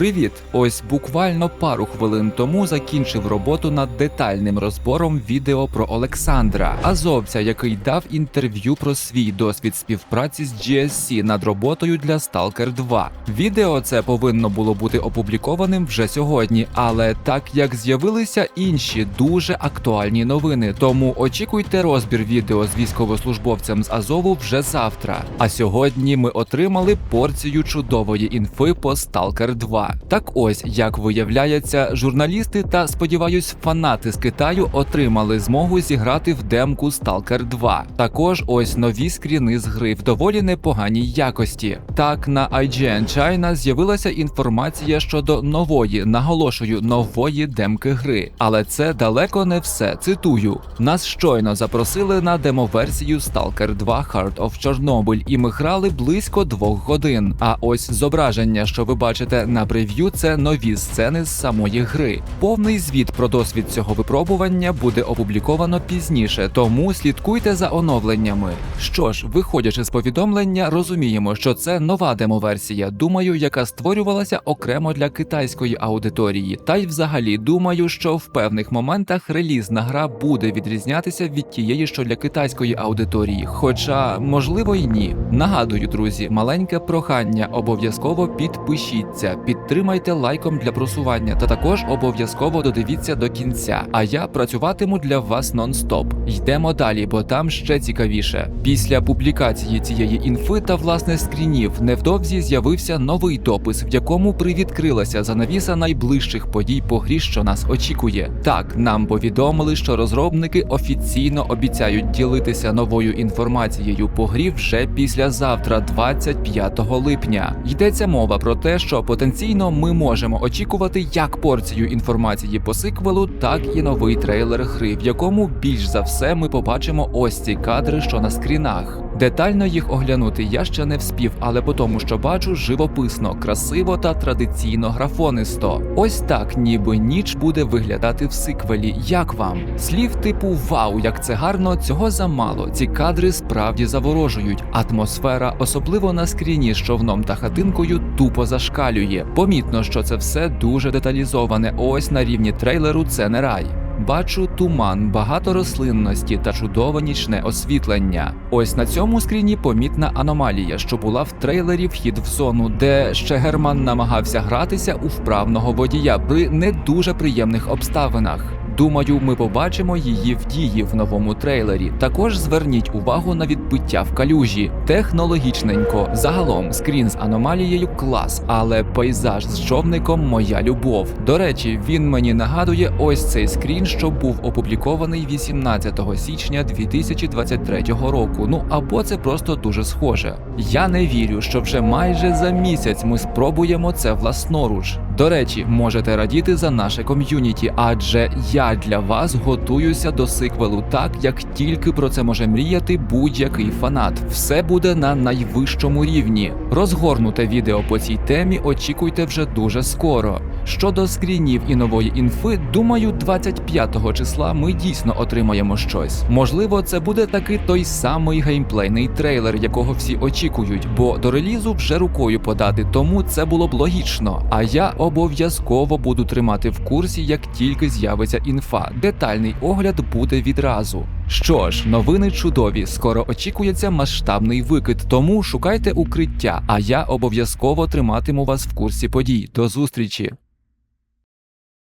Привіт! Ось буквально пару хвилин тому закінчив роботу над детальним розбором відео про Олександра, азовця, який дав інтерв'ю про свій досвід співпраці з GSC над роботою для Stalker 2. Відео це повинно було бути опублікованим вже сьогодні, але так як з'явилися інші дуже актуальні новини, тому очікуйте розбір відео з військовослужбовцем з Азову вже завтра. А сьогодні ми отримали порцію чудової інфи по Stalker 2. Так ось, як виявляється, журналісти та сподіваюсь, фанати з Китаю отримали змогу зіграти в демку Stalker 2. Також ось нові скріни з гри в доволі непоганій якості. Так, на IGN China з'явилася інформація щодо нової, наголошую, нової демки гри. Але це далеко не все. Цитую: нас щойно запросили на демоверсію Stalker 2 Heart of Chernobyl, і ми грали близько двох годин. А ось зображення, що ви бачите на прев'ю, це нові сцени з самої гри. Повний звіт про досвід цього випробування буде опубліковано пізніше, тому слідкуйте за оновленнями. Що ж, виходячи з повідомлення, розуміємо, що це нова демоверсія. Думаю, яка створювалася окремо для китайської аудиторії. Та й взагалі думаю, що в певних моментах релізна гра буде відрізнятися від тієї, що для китайської аудиторії. Хоча, можливо, й ні. Нагадую, друзі, маленьке прохання. Обов'язково підпишіться, підтримайте лайком для просування, та також обов'язково додивіться до кінця. А я працюватиму для вас нон-стоп. Йдемо далі, бо там ще цікавіше. Після публікації цієї інфи та власне скрінів невдовзі з'явився новий допис, в якому привідкрилася занавіса найближчих подій по грі, що нас очікує. Так, нам повідомили, що розробники офіційно обіцяють ділитися новою інформацією по грі вже післязавтра, 25 липня. Йдеться мова про те, що потенційно ми можемо очікувати як порцію інформації по сиквелу, так і новий трейлер гри, в якому більш за все ми побачимо ось ці кадри, що на скрінах. Детально їх оглянути я ще не вспів, але по тому, що бачу, живописно, красиво та традиційно графонисто. Ось так, ніби ніч буде виглядати в сиквелі. Як вам? Слів типу Вау, як це гарно, цього замало. Ці кадри справді заворожують. Атмосфера, особливо на скріні з човном та хатинкою, тупо зашкалює. Помітно, що це все дуже деталізоване. Ось на рівні трейлеру це не рай. Бачу туман, багато рослинності та чудове нічне освітлення. Ось на цьому скріні помітна аномалія, що була в трейлері вхід в зону, де ще Герман намагався гратися у вправного водія при не дуже приємних обставинах. Думаю, ми побачимо її в дії в новому трейлері. Також зверніть увагу на відбиття в калюжі. Технологічненько. Загалом скрін з аномалією клас, але пейзаж з човником моя любов. До речі, він мені нагадує ось цей скрін, що був опублікований 18 січня 2023 року. Ну або це просто дуже схоже. Я не вірю, що вже майже за місяць ми спробуємо це власноруч. До речі, можете радіти за наше ком'юніті, адже я для вас готуюся до сиквелу так, як тільки про це може мріяти будь-який фанат. Все буде на найвищому рівні. Розгорнуте відео по цій темі очікуйте вже дуже скоро. Щодо скрінів і нової інфи, думаю, 25 числа ми дійсно отримаємо щось. Можливо, це буде таки той самий геймплейний трейлер, якого всі очікують, бо до релізу вже рукою подати, тому це було б логічно. А я обов'язково буду тримати в курсі, як тільки з'явиться інфа. Детальний огляд буде відразу. Що ж, новини чудові. Скоро очікується масштабний викид, тому шукайте укриття. А я обов'язково триматиму вас в курсі подій. До зустрічі.